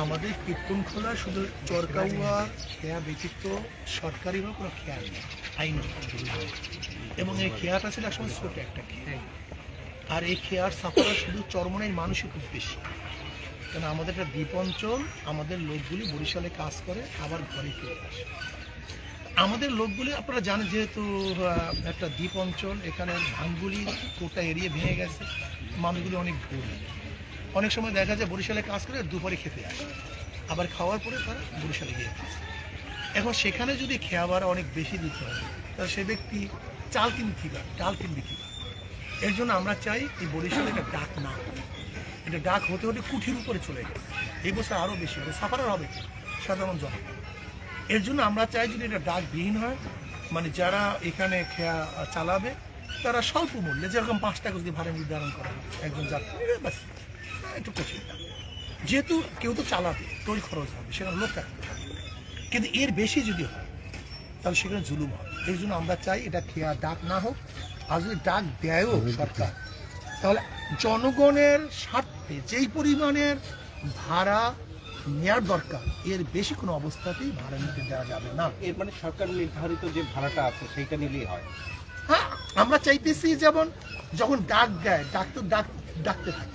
আমাদের কীর্তনখোলা শুধু চরকাউয়া, খেয়া ব্যতীত সরকারিভাবে কোনো খেয়া নেই, আইন এবং এই খেয়াটা ছিল একসময় ছোট একটা খেয়া। আর এই খেয়ার সাফারা শুধু চরমনের মানুষই খুব বেশি। কেন আমাদের একটা দ্বীপ অঞ্চল, আমাদের লোকগুলি বরিশালে কাজ করে, আবার ঘরে ফিরে আসে। আমাদের লোকগুলি, আপনারা জানেন যেহেতু একটা দ্বীপ অঞ্চল, এখানে ধানগুলি কোটা এরিয়ে ভেঙে গেছে, মানুষগুলি অনেক গরিব। অনেক সময় দেখা যায় বরিশালে কাজ করে দুপুরে খেতে আসে। আবার খাওয়ার পরে তারা বরিশালে গিয়ে খায়। এখন সেখানে যদি খেয়াবার অনেক বেশি দিতে হয়, তাহলে সে ব্যক্তি চাল কিনতে কিবা ডাল কিনবে কিবা এর জন্য আমরা চাই এই বরিশালে একটা ডাক না এটা ডাক হতে হতে কুঠির উপরে চলে গেছে এই বছর আরও বেশি হবে, সাফারার হবে কি? সাধারণ জনগণ। এর জন্য আমরা চাই যদি এটা ডাকবিহীন হয় মানে যারা এখানে খেয়া চালাবে, তারা স্বল্প মূল্যে, যেরকম পাঁচ টাকা যদি ভাড়া নির্ধারণ করা একজন যাত্রী একটু কঠিন। যেহেতু কেউ তো চালাবে টোল খরচ হবে সেখানে লোক রাখতে হবে কিন্তু এর বেশি যদি হয় তাহলে সেখানে জুলুম হবে। এই জন্য আমরা চাই এটা খেয়া ডাক না হোক আর যদি ডাক দেয়ও সরকার তাহলে জনগণের স্বার্থে যেই পরিমাণের ভাড়া নেওয়ার দরকার এর বেশি কোনো অবস্থাতেই ভাড়া নিতে দেওয়া যাবে না। এর মানে সরকার নির্ধারিত যে ভাড়াটা আছে সেইটা নিলেই হয়। হ্যাঁ আমরা চাইতেছি যেমন যখন ডাক দেয় ডাক তো ডাক ডাকতে থাকে।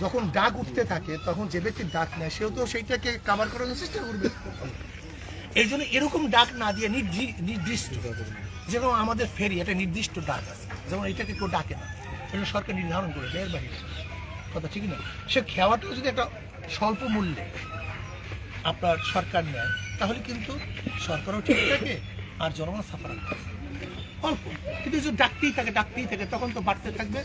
যখন ডাক উঠতে থাকে, তখন যে ব্যক্তি ডাক নেয়, সেও তো সেইটাকে কাভার করার চেষ্টা করবে। এই জন্য এরকম ডাক না দিয়ে নির্দি- নির্দিষ্ট যেরকম আমাদের ফেরি, একটা নির্দিষ্ট ডাক আছে। যেমন এটাকে কেউ ডাকে না। এটা সরকার নির্ধারণ করে দেয়, এর বাইরে। কথা ঠিক না। সে খেওয়াটা যদি একটা স্বল্প মূল্যে আপনার সরকার নেয়, তাহলে কিন্তু সরকারও ঠিক থাকে আর জনগণ সাফার অল্প। কিন্তু যদি ডাকতেই থাকে ডাকতেই থাকে তখন তো বাড়তে থাকবে।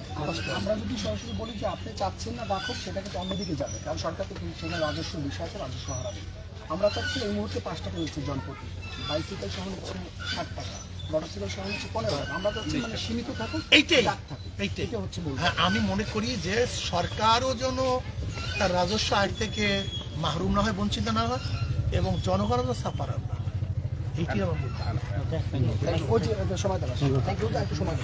আমরা যদি সরাসরি বলি যে আপনি চাচ্ছেন না রাখুক সেটা কিন্তু অন্যদিকে যাবে। কারণ সরকার তো কিন্তু সেখানে রাজস্ব বিষয় আছে রাজস্ব হারাবে আমরা চাচ্ছি এই মুহূর্তে পাঁচ টাকা নিচ্ছে জনপ্রতি। বাইসাইকেল সহ নিচ্ছে ষাট টাকা মোটরসাইকেল সহ নিচ্ছে পনেরো টাকা। আমরা চাচ্ছি মানে সীমিত থাকুক এইটাই এইটাই। হচ্ছে হ্যাঁ আমি মনে করি যে সরকারও যেন তার রাজস্ব আয় থেকে মাহরুম না হয় বঞ্চিত না হয় এবং জনগণও যেন সাফার না হয়। এইটি আমার মূল ধারণা। ওই যে সময় দেওয়া সময়